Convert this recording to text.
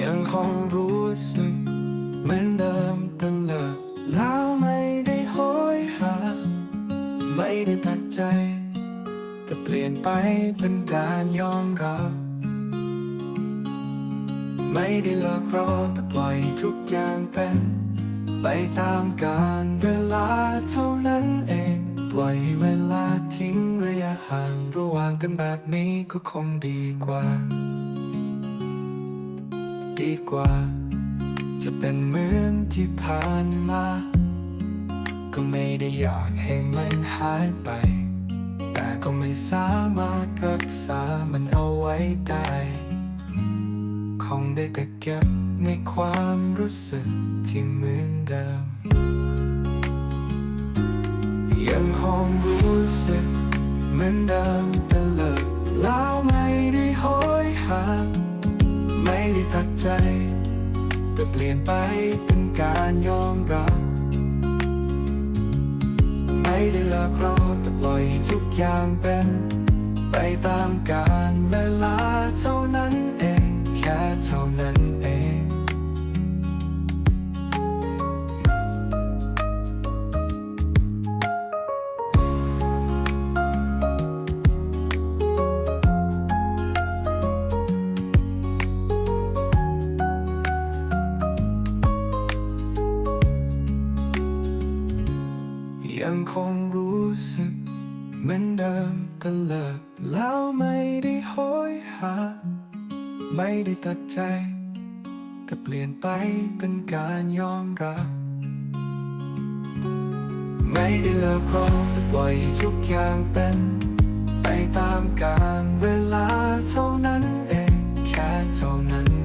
ยังคงรู้สึกเหมือนเดิมตลอดแล้วไม่ได้โหยหา ไม่ได้ตัดใจ แต่เปลี่ยนไปเป็นการยอมรับ ไม่ได้เลิกรอแต่ปล่อยทุกอย่างเป็น ไปตามกาลเวลาเท่านั้นเอง ปล่อยเวลาทิ้งระยะห่างระหว่างกันแบบนี้ก็คงดีกว่า ดีกว่า จะเป็นเหมือนที่ผ่านมา ก็ไม่ได้อยากให้มันหายไป แต่ก็ไม่สามารถรักษามันเอาไว้ได้ คงได้แต่เก็บในความรู้สึกที่เหมือนเดิม ยังคงรู้สึกเหมือนเดิม ใจ ก็เปลี่ยนไปเป็นการยอมรับ ไม่ได้เลิกราแต่ปล่อยทุกอย่างเป็น ไปตามการเว ยังคงรู้สึกเหมือนเดิมตลอดแล้วไม่ได้โอยหา ไม่ได้ตัดใจ แต่เปลี่ยนไปเป็นการยอมรับ ไม่ได้เลิกร้องแต่ปล่อยทุกอย่างเป็น ไปตามกาลเวลาเท่านั้นเอง แค่เท่านั้น